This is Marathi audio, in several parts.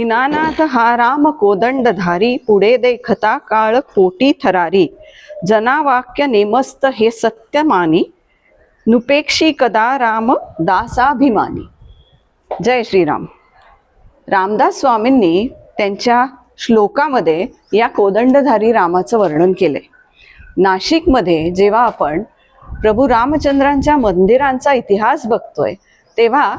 दिनानाथ हा राम कोदंडधारी पुढे देखता काळ कोटी थरारी. जनावाक्य नेमस्त हे सत्य मानी नुपेक्षी कदा राम दासाभिमानी. जय श्रीराम. रामदास स्वामींनी त्यांच्या श्लोकामध्ये या कोदंडधारी रामाचं वर्णन केलंय. नाशिकमध्ये जेव्हा आपण प्रभू रामचंद्रांच्या मंदिरांचा इतिहास बघतोय तेव्हा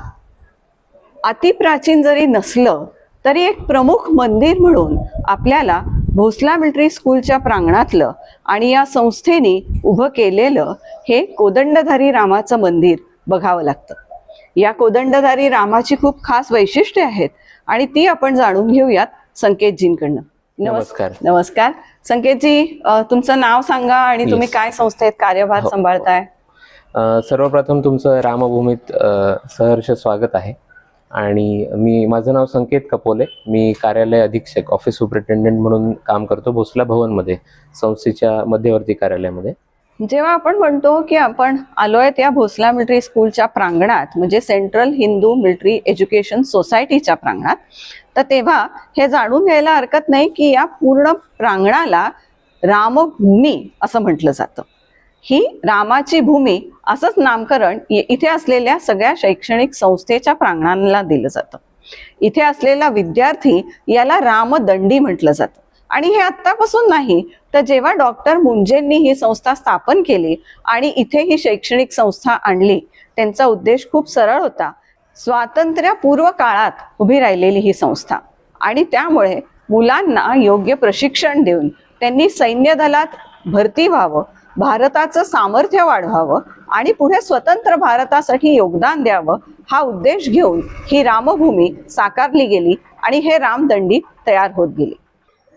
अतिप्राचीन जरी नसलं तरी एक प्रमुख मंदिर म्हणून आपल्याला भोसला मिलिटरी स्कूलच्या प्रांगणातलं आणि या संस्थेने उभं केलेलं हे कोदंडधारी रामाचं मंदिर बघावं लागतं या कोदंडधारी रामाची खूप खास वैशिष्ट्ये आहेत आणि ती आपण जाणून घेऊयात संकेतजींकडनं नमस्- नमस्कार. नमस्कार संकेतजी तुमचं नाव सांगा आणि तुम्ही. काय संस्थेत कार्यभार हो. सांभाळताय सर्वप्रथम तुमचं रामभूमीत सहर्ष स्वागत आहे आणि मी माझं नाव संकेत कपोले. मी कार्यालय अधीक्षक ऑफिस सुपरिटेंडेंट म्हणून काम करतो भोसला भवनमध्ये संस्थेच्या मध्यवर्ती कार्यालयामध्ये. जेव्हा आपण म्हणतो की आपण आलोय त्या भोसला मिलिटरी स्कूलच्या प्रांगणात म्हणजे सेंट्रल हिंदू मिलिटरी एज्युकेशन सोसायटीच्या प्रांगणात तर तेव्हा हे जाणून घ्यायला हरकत नाही की या पूर्ण प्रांगणाला रामभूमी असं म्हटलं जातं. ही रामाची भूमी असंच नामकरण इथे असलेल्या सगळ्या शैक्षणिक संस्थेच्या प्रांगणाला दिलं जातं. इथे असलेला विद्यार्थी याला रामदंडी म्हटलं जातं. आणि हे आत्तापासून नाही तर जेव्हा डॉक्टर मुंजेंनी ही संस्था स्थापन केली आणि इथे ही शैक्षणिक संस्था आणली त्यांचा उद्देश खूप सरळ होता. स्वातंत्र्यपूर्व काळात उभी राहिलेली ही संस्था. आणि त्यामुळे मुलांना योग्य प्रशिक्षण देऊन त्यांनी सैन्य दलात भरती व्हावं भारताचं सामर्थ्य वाढवावं आणि पुढे स्वतंत्र भारतासाठी योगदान द्यावं हा उद्देश घेऊन ही रामभूमी साकारली गेली आणि हे रामदंडी तयार होत गेली.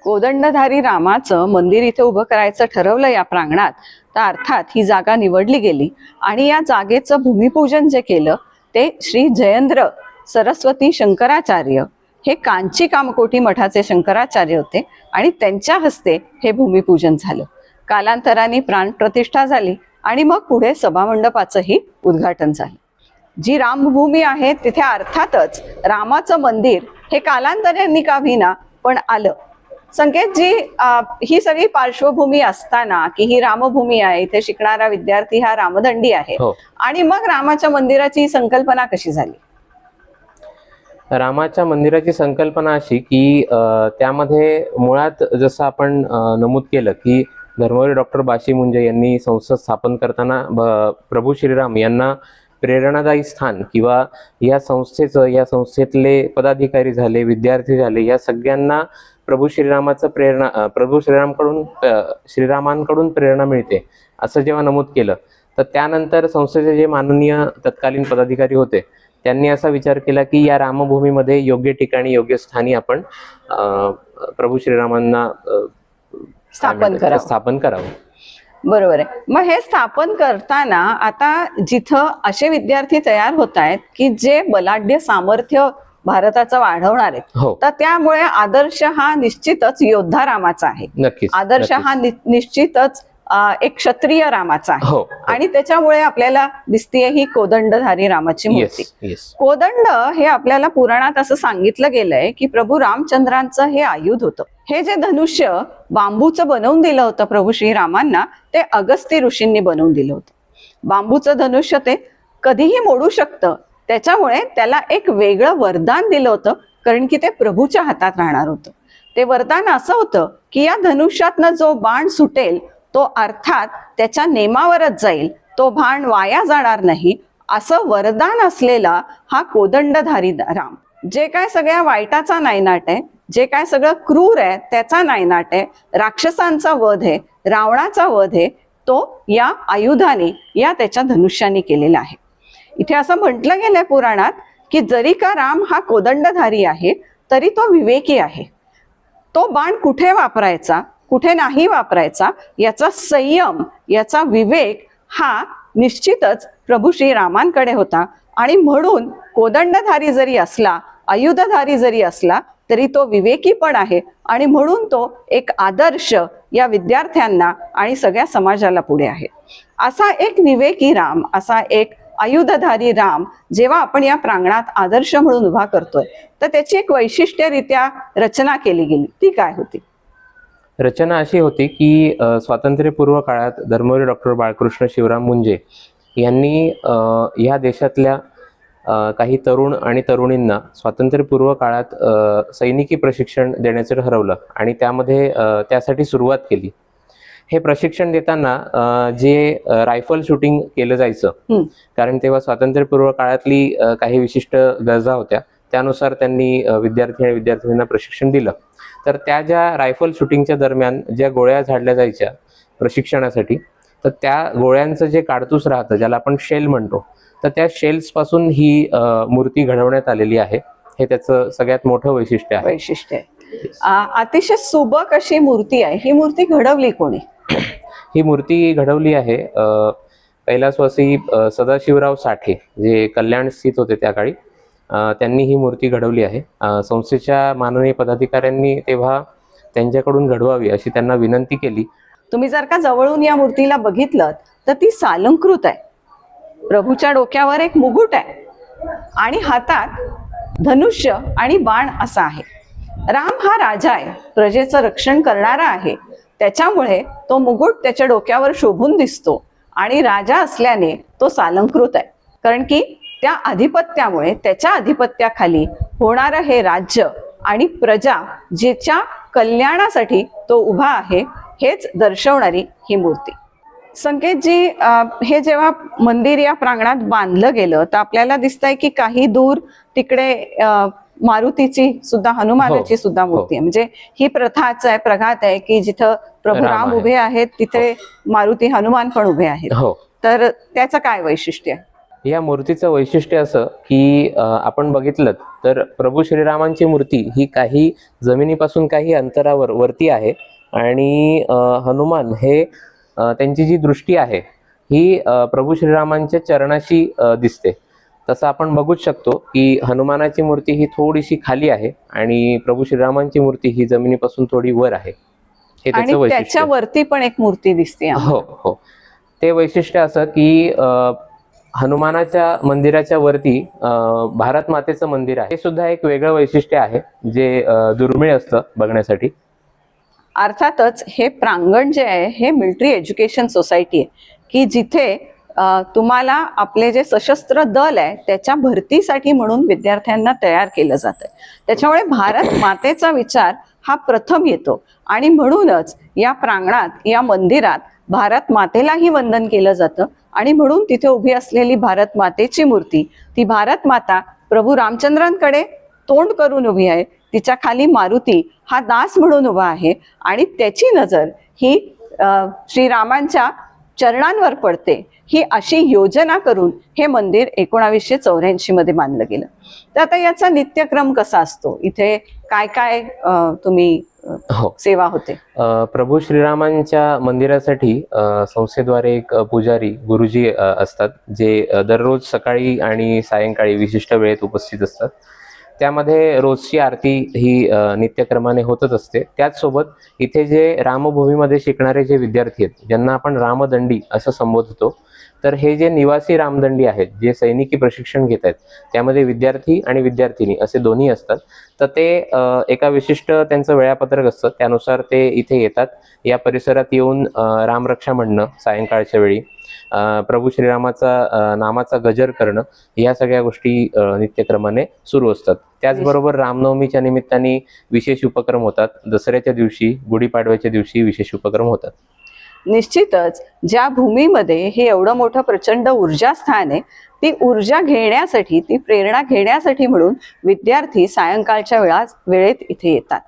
कोदंडधारी रामाचं मंदिर इथे उभं करायचं ठरवलं या प्रांगणात तर अर्थात ही जागा निवडली गेली आणि या जागेचं भूमिपूजन जे केलं ते श्री जयेंद्र सरस्वती शंकराचार्य हे कांची कामकोटी मठाचे शंकराचार्य होते आणि त्यांच्या हस्ते हे भूमिपूजन झालं. कालांतराने प्राणप्रतिष्ठा झाली आणि मग पुढे सभामंडपाचंही उद्घाटन झालं. जी रामभूमी आहे तिथे अर्थातच रामाचं मंदिर हे कालांतराने का विना पण आलं. संकेतजी अं, ही सगळी पार्श्वभूमी असताना की ही रामभूमी आहे इथे शिकणारा विद्यार्थी हा रामदंडी आहे हो. आणि मग रामाच्या मंदिराची संकल्पना कशी झाली? रामाच्या मंदिराची संकल्पना अशी की त्यामध्ये मुळात जसं आपण नमूद केलं की धर्मवीर डॉक्टर बाशी मुंजे यांनी संस्था स्थापन करताना ब- प्रभू श्रीराम यांना प्रेरणादायी स्थान किंवा या संस्थेचं या संस्थेतले पदाधिकारी झाले विद्यार्थी झाले या सगळ्यांना प्रभू श्रीरामाचं प्रेरणा प्रभू श्रीरामकडून श्रीरामांकडून प्रेरणा मिळते असं जेव्हा नमूद केलं तर त्यानंतर संस्थेचे जे माननीय तत्कालीन पदाधिकारी होते त्यांनी असा विचार केला की या रामभूमीमध्ये योग्य ठिकाणी योग्य स्थानी आपण प्रभू श्रीरामांना स्थापन करावं. स्थापन करावं. बरोबर आहे. मग हे स्थापन करताना आता जिथं असे विद्यार्थी तयार होत आहेत की जे बलाढ्य सामर्थ्य भारताचं वाढवणार आहेत हो. तर त्यामुळे आदर्श हा निश्चितच योद्धा रामाचा आहे. आदर्श. हा निश्चितच एक क्षत्रिय रामाचा आहे. हो आणि त्याच्यामुळे आपल्याला दिसतीये ही कोदंडधारी रामाची मूर्ती. येस येस कोदंड हे आपल्याला पुराणात असं सांगितलं गेलंय की प्रभू रामचंद्रांचं हे आयुध होतं. हे जे धनुष्य बांबूचं बनवून दिलं होतं प्रभू श्रीरामांना ते अगस्ती ऋषींनी बनवून दिलं होतं. बांबूचं धनुष्य ते कधीही मोडू शकतं. त्याच्यामुळे त्याला एक वेगळं वरदान दिलं होतं कारण की ते प्रभूच्या हातात राहणार होतं. ते वरदान असं होतं की या धनुष्यातनं जो बाण सुटेल तो अर्थात त्याच्या नेमावरच जाईल. तो भाण वाया जाणार नाही. असं वरदान असलेला हा कोदंडधारी राम. जे काय सगळ्या वाईटाचा नायनाट आहे जे काय सगळं क्रूर आहे त्याचा नायनाट आहे. राक्षसांचा वध आहे रावणाचा वध आहे तो या आयुधाने या त्याच्या धनुष्याने केलेला आहे. इथे असं म्हटलं गेलंय पुराणात की जरी का राम हा कोदंडधारी आहे तरी तो विवेकी आहे. तो बाण कुठे वापरायचा? कुठे नाही वापरायचा याचा संयम याचा विवेक हा निश्चितच प्रभू श्रीरामांकडे होता. आणि म्हणून कोदंडधारी जरी असला आयुधधारी जरी असला तरी तो विवेकी पण आहे. आणि म्हणून तो एक आदर्श या विद्यार्थ्यांना आणि सगळ्या समाजाला पुढे आहे. असा एक विवेकी राम असा एक आयुधधारी राम जेव्हा आपण या प्रांगणात आदर्श म्हणून उभा करतोय तर त्याची एक वैशिष्ट्यरित्या रचना केली गेली. ती काय होती? रचना अशी होती की स्वातंत्र्यपूर्व काळात धर्मवीर डॉक्टर बाळकृष्ण शिवराम मुंजे यांनी ह्या देशातल्या काही तरुण आणि तरुणींना स्वातंत्र्यपूर्व काळात सैनिकी प्रशिक्षण देण्याचं ठरवलं आणि त्यामध्ये त्यासाठी सुरुवात केली हे प्रशिक्षण देताना जे रायफल शूटिंग केलं जायचं. कारण तेव्हा स्वातंत्र्यपूर्व काळातली काही विशिष्ट गरजा होत्या त्यानुसार त्यांनी विद्यार्थी आणि विद्यार्थिनींना प्रशिक्षण दिलं. तर त्या ज्या रायफल शूटिंगच्या दरम्यान ज्या गोळ्या झाडल्या जायच्या प्रशिक्षणासाठी तर त्या गोळ्यांचं जे काडतूस राहतं ज्याला आपण शेल म्हणतो तर त्या शेल्सपासून ही मूर्ती घडवण्यात आलेली आहे. हे त्याचं सगळ्यात मोठं वैशिष्ट्य आहे. वैशिष्ट्य अतिशय सुबक अशी मूर्ती आहे. ही मूर्ती घडवली कोणी? ही मूर्ती घडवली आहे कैलासवासी सदाशिवराव साठे जे कल्याण स्थित होते त्या काळी. त्यांनी ही मूर्ती घडवली आहे. संस्थेच्या माननीय पदाधिकाऱ्यांनी तेव्हा त्यांच्याकडून घडवावी अशी त्यांना विनंती केली. तुम्ही जर का जवळून या मूर्तीला बघितलं तर ती सालंकृत आहे. प्रभूच्या डोक्यावर एक मुकुट आहे. आणि हातात धनुष्य आणि बाण असा आहे. राम हा राजा आहे. प्रजेचं रक्षण करणारा आहे. त्याच्यामुळे तो मुकुट त्याच्या डोक्यावर शोभून दिसतो. आणि राजा असल्याने तो सालंकृत आहे. कारण की त्या अधिपत्यामुळे त्याच्या अधिपत्याखाली होणारं हे राज्य आणि प्रजा जिच्या कल्याणासाठी तो उभा आहे हेच दर्शवणारी ही मूर्ती. संकेतजी हे जेव्हा मंदिर या प्रांगणात बांधलं गेलं तर आपल्याला दिसतंय की काही दूर तिकडे मारुतीची सुद्धा हनुमानाची हो, सुद्धा मूर्ती आहे. म्हणजे ही प्रथाच आहे प्रघात आहे की जिथं प्रभू राम. उभे आहेत तिथे मारुती हनुमान पण उभे आहेत. हो. तर त्याचं काय वैशिष्ट्य आहे? या मूर्तीचं वैशिष्ट्य असं की आपण बघितलं तर प्रभू श्रीरामांची मूर्ती ही काही जमिनीपासून काही अंतरावर वरती आहे आणि हनुमान हे त्यांची जी दृष्टी आहे ही प्रभू श्रीरामांच्या चरणाशी दिसते. तसं आपण बघूच शकतो की हनुमानाची मूर्ती ही थोडीशी खाली आहे आणि प्रभू श्रीरामांची मूर्ती ही जमिनीपासून थोडी वर आहे. हे आणि त्याचं वैशिष्ट्य. त्याच्या वरती पण एक मूर्ती दिसते. हो हो. ते वैशिष्ट्य असं की हनुमानाच्या मंदिराच्या वरती भारत मातेचं मंदिर आहे. हे सुद्धा एक वेगळं वैशिष्ट्य आहे जे दुर्मिळ असतं बघण्यासाठी. अर्थातच हे प्रांगण जे आहे हे मिलिटरी एज्युकेशन सोसायटी आहे. की जिथे तुम्हाला आपले जे सशस्त्र दल आहे त्याच्या भरतीसाठी म्हणून विद्यार्थ्यांना तयार केलं जातं त्याच्यामुळे भारत मातेचा विचार हा प्रथम येतो. आणि म्हणूनच या प्रांगणात या मंदिरात भारत मातेलाही वंदन केलं जातं. आणि म्हणून तिथे उभी असलेली भारत मातेची मूर्ती ती भारत माता प्रभू रामचंद्रांकडे तोंड करून उभी आहे. तिच्या खाली मारुती हा दास म्हणून उभा आहे आणि त्याची नजर ही श्रीरामांच्या चरणांवर पडते. ही अशी योजना करून हे मंदिर एकोणावीसशे चौऱ्याऐंशी मध्ये बांधलं गेलं. तर आता याचा नित्यक्रम कसा असतो? इथे काय काय तुम्ही हो. सेवा होते. प्रभू श्रीरामांच्या मंदिरासाठी संस्थेद्वारे एक पुजारी गुरुजी असतात जे दररोज सकाळी आणि सायंकाळी विशिष्ट वेळेत उपस्थित असतात. त्यामध्ये रोजची आरती ही नित्यक्रमाने होतच असते. त्याचसोबत इथे जे रामभूमीमध्ये शिकणारे जे विद्यार्थी आहेत ज्यांना आपण रामदंडी असं संबोधतो तर हे जे निवासी रामदंडी आहेत जे सैनिकी प्रशिक्षण घेत आहेत त्यामध्ये विद्यार्थी आणि विद्यार्थिनी असे दोन्ही असतात. तर ते एका विशिष्ट त्यांचं वेळापत्रक असतं. त्यानुसार ते इथे येतात. या परिसरात येऊन रामरक्षा म्हणणं सायंकाळच्या वेळी प्रभू श्रीरामाचा नामाचा गजर करणं या सगळ्या गोष्टी नित्यक्रमाने सुरू असतात. त्याचबरोबर रामनवमीच्या निमित्ताने विशेष उपक्रम होतात. दसऱ्याच्या दिवशी गुढीपाडव्याच्या दिवशी विशेष उपक्रम होतात. निश्चितच ज्या भूमीमध्ये हे एवढं मोठं प्रचंड ऊर्जा स्थान आहे ती ऊर्जा घेण्यासाठी ती प्रेरणा घेण्यासाठी म्हणून विद्यार्थी सायंकाळच्या वेळा वेळेत इथे येतात.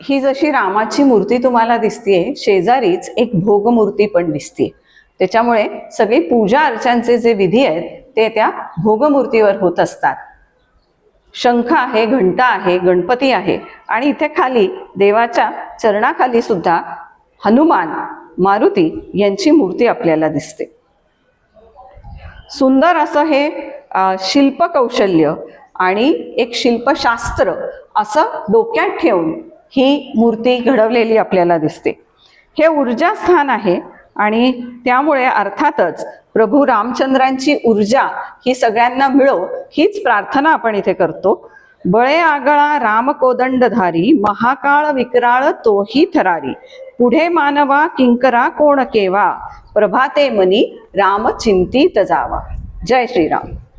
ही जशी रामाची मूर्ती तुम्हाला दिसतीये शेजारीच एक भोगमूर्ती पण दिसतीये. त्याच्यामुळे सगळी पूजा अर्चांचे जे विधी आहेत ते त्या भोगमूर्तीवर होत असतात. शंख आहे घंटा आहे गणपती आहे आणि इथे खाली देवाच्या चरणाखाली सुद्धा हनुमान मारुती यांची मूर्ती आपल्याला दिसते. सुंदर असं हे शिल्पकौशल्य आणि एक शिल्पशास्त्र असं डोक्यात ठेवून ही मूर्ती घडवलेली आपल्याला दिसते. हे ऊर्जा स्थान आहे आणि त्यामुळे अर्थातच प्रभू रामचंद्रांची ऊर्जा ही सगळ्यांना मिळो हीच प्रार्थना आपण इथे करतो. बळे आगळा राम कोदंडधारी महाकाळ विकराळ तोही थरारी. पुढे मानवा किंकरा कोण केवा? प्रभाते मनी रामचिंतित जावा. जय श्रीराम.